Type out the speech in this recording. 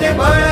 दुःखामध्ये सुख